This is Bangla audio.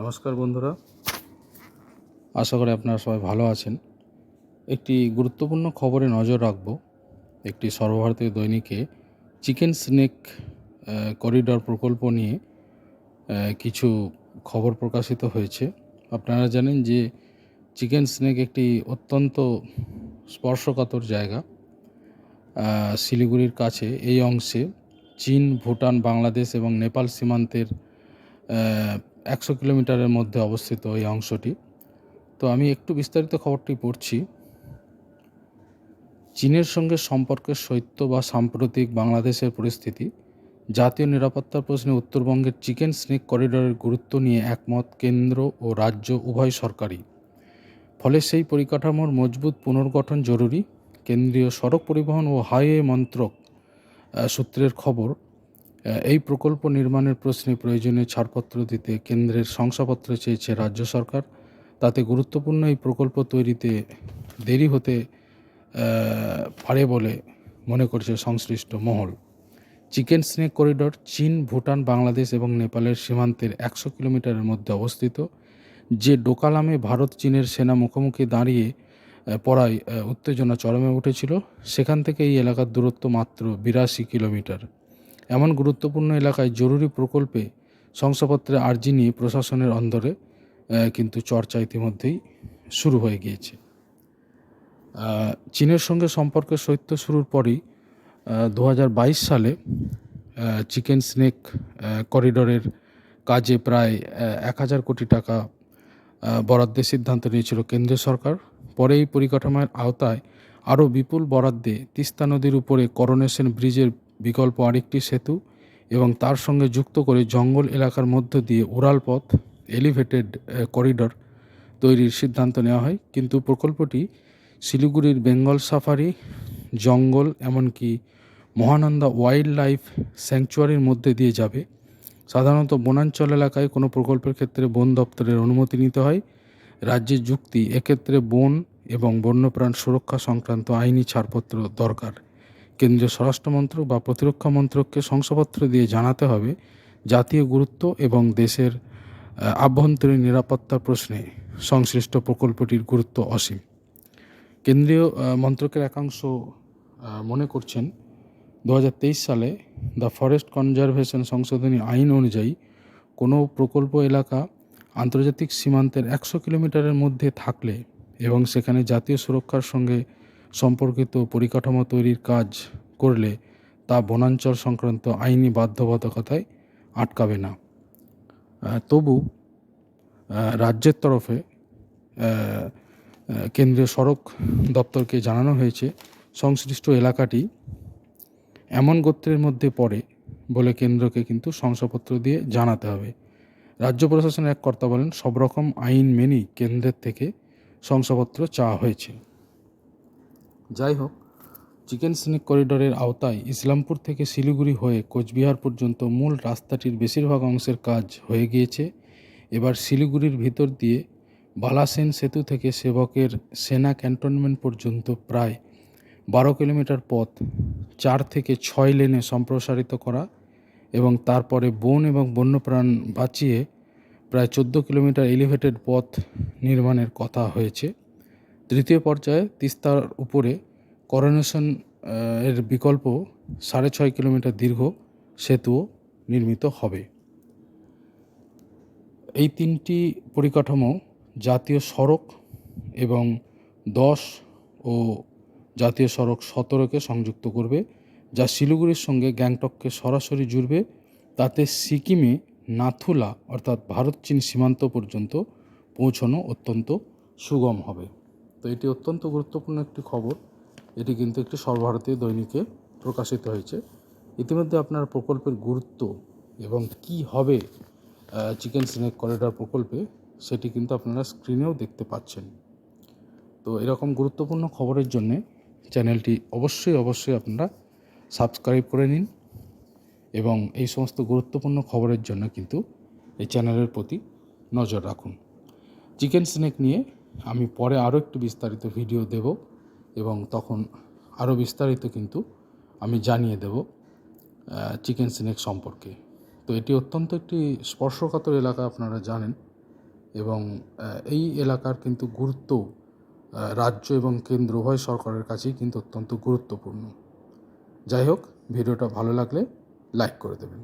নমস্কার বন্ধুরা। আশা করি আপনারা সবাই ভালো আছেন। একটি গুরুত্বপূর্ণ খবরে নজর রাখব। একটি সর্বভারতীয় দৈনিকে চিকেন স্নেক করিডর প্রকল্প নিয়ে কিছু খবর প্রকাশিত হয়েছে। আপনারা জানেন যে চিকেন স্নেক একটি অত্যন্ত স্পর্শকাতর জায়গা। শিলিগুড়ির কাছে এই অংশে চীন, ভুটান, বাংলাদেশ এবং নেপাল সীমান্তের একশো কিলোমিটারের মধ্যে অবস্থিত এই অংশটি। তো আমি একটু বিস্তারিত খবরটি পড়ছি। চীনের সঙ্গে সম্পর্কের শৈত্য বা সাম্প্রতিক বাংলাদেশের পরিস্থিতি, জাতীয় নিরাপত্তার প্রশ্নে উত্তরবঙ্গের চিকেন স্নেক করিডরের গুরুত্ব নিয়ে একমত কেন্দ্র ও রাজ্য উভয় সরকারই। ফলে সেই পরিকাঠামোর মজবুত পুনর্গঠন জরুরি। কেন্দ্রীয় সড়ক পরিবহন ও হাইওয়ে মন্ত্রক সূত্রের খবর এই প্রকল্প নির্মাণের প্রশ্নে প্রয়োজনীয় ছাড়পত্র দিতে কেন্দ্রের শংসাপত্র চেয়েছে রাজ্য সরকার। তাতে গুরুত্বপূর্ণ এই প্রকল্প তৈরিতে দেরি হতে পারে বলে মনে করছে সংশ্লিষ্ট মহল। চিকেন স্নেক করিডর চীন, ভুটান, বাংলাদেশ এবং নেপালের সীমান্তের একশো কিলোমিটারের মধ্যে অবস্থিত, যে ডোকালামে ভারত চীনের সেনা মুখোমুখি দাঁড়িয়ে পড়ায় উত্তেজনা চরমে উঠেছিল, সেখান থেকে এই এলাকার দূরত্ব মাত্র বিরাশি কিলোমিটার। এমন গুরুত্বপূর্ণ এলাকায় জরুরি প্রকল্পে শংসাপত্রে আর্জি নিয়ে প্রশাসনের অন্দরে কিন্তু চর্চা ইতিমধ্যেই শুরু হয়ে গিয়েছে। চীনের সঙ্গে সম্পর্কের শৈত্য শুরুর পরই দু হাজার বাইশ সালে চিকেন স্নেক করিডরের কাজে প্রায় এক হাজার কোটি টাকা বরাদ্দের সিদ্ধান্ত নিয়েছিল কেন্দ্রীয় সরকার। পরে এই পরিকাঠামোর আওতায় আরও বিপুল বরাদ্দে তিস্তা নদীর উপরে করোনেশন ব্রিজের বিকল্প আরেকটি সেতু এবং তার সঙ্গে যুক্ত করে জঙ্গল এলাকার মধ্য দিয়ে উড়াল পথ, এলিভেটেড করিডর তৈরির সিদ্ধান্ত নেওয়া হয়। কিন্তু প্রকল্পটি শিলিগুড়ির বেঙ্গল সাফারি, জঙ্গল এমনকি মহানন্দা ওয়াইল্ড লাইফ স্যাংচুয়ারির মধ্যে দিয়ে যাবে। সাধারণত বনাঞ্চল এলাকায় কোনো প্রকল্পের ক্ষেত্রে বন দপ্তরের অনুমতি নিতে হয়। রাজ্যের যুক্তি এক্ষেত্রে বন এবং বন্যপ্রাণ সুরক্ষা সংক্রান্ত আইনি ছাড়পত্র দরকার। কেন্দ্রীয় স্বরাষ্ট্রমন্ত্রক বা প্রতিরক্ষা মন্ত্রককে শংসাপত্র দিয়ে জানাতে হবে জাতীয় গুরুত্ব এবং দেশের আভ্যন্তরীণ নিরাপত্তা প্রশ্নে সংশ্লিষ্ট প্রকল্পটির গুরুত্ব অসীম। কেন্দ্রীয় মন্ত্রকের একাংশ মনে করছেন দু হাজার তেইশ সালে দ্য ফরেস্ট কনজারভেশন সংশোধনী আইন অনুযায়ী কোনো প্রকল্প এলাকা আন্তর্জাতিক সীমান্তের একশো কিলোমিটারের মধ্যে থাকলে এবং সেখানে জাতীয় সুরক্ষার সঙ্গে সম্পর্কিত পরিকাঠামো তৈরির কাজ করলে তা বনাঞ্চল সংক্রান্ত আইনি বাধ্যবাধকতায় আটকাবে না। তবু রাজ্যের তরফে কেন্দ্রীয় সড়ক দপ্তরকে জানানো হয়েছে, সংশ্লিষ্ট এলাকাটি এমন গোত্রের মধ্যে পড়ে বলে কেন্দ্রকে কিন্তু শংসাপত্র দিয়ে জানাতে হবে। রাজ্য প্রশাসনের এক কর্তা বলেন, সব রকম আইন মেনেই কেন্দ্রের থেকে শংসাপত্র চাওয়া হয়েছে। যাই হোক, চিকেন স্নেক করিডরের আওতায় ইসলামপুর থেকে শিলিগুড়ি হয়ে কোচবিহার পর্যন্ত মূল রাস্তাটির বেশিরভাগ অংশের কাজ হয়ে গিয়েছে। এবার শিলিগুড়ির ভিতর দিয়ে বালাসেন সেতু থেকে সেবকের সেনা ক্যান্টনমেন্ট পর্যন্ত প্রায় বারো কিলোমিটার পথ, চার থেকে ছয় লেনে সম্প্রসারিত করা এবং তারপরে বন এবং বন্যপ্রাণ বাঁচিয়ে প্রায় চোদ্দ কিলোমিটার এলিভেটেড পথ নির্মাণের কথা হয়েছে। তৃতীয় পর্যায়ে তিস্তার উপরে করোনেশন এর বিকল্প সাড়ে ছয় কিলোমিটার দীর্ঘ সেতুও নির্মিত হবে। এই তিনটি পরিকাঠামো জাতীয় সড়ক এবং দশ ও জাতীয় সড়ক সতেরোকে সংযুক্ত করবে, যা শিলিগুড়ির সঙ্গে গ্যাংটককে সরাসরি জুড়বে। তাতে সিকিমে নাথুলা অর্থাৎ ভারত চীন সীমান্ত পর্যন্ত পৌঁছানো অত্যন্ত সুগম হবে। তো এটি অত্যন্ত গুরুত্বপূর্ণ একটি খবর। এটি কিন্তু একটি সর্বভারতীয় দৈনিকে প্রকাশিত হয়েছে। ইতিমধ্যে আপনার প্রকল্পের গুরুত্ব এবং কি হবে চিকেন স্নেক করিডর প্রকল্পে, সেটি কিন্তু আপনারা স্ক্রিনেও দেখতে পাচ্ছেন। তো এরকম গুরুত্বপূর্ণ খবরের জন্যে চ্যানেলটি অবশ্যই অবশ্যই আপনারা সাবস্ক্রাইব করে নিন এবং এই সমস্ত গুরুত্বপূর্ণ খবরের জন্য কিন্তু এই চ্যানেলের প্রতি নজর রাখুন। চিকেন স্নেক নিয়ে আমি পরে আরও একটু বিস্তারিত ভিডিও দেব এবং তখন আরও বিস্তারিত কিন্তু আমি জানিয়ে দেব চিকেন স্নেক সম্পর্কে। তো এটি অত্যন্ত একটি স্পর্শকাতর এলাকা আপনারা জানেন এবং এই এলাকার কিন্তু গুরুত্ব রাজ্য এবং কেন্দ্র উভয় সরকারের কাছেই কিন্তু অত্যন্ত গুরুত্বপূর্ণ। যাই হোক ভিডিওটা ভালো লাগলে লাইক করে দেবেন।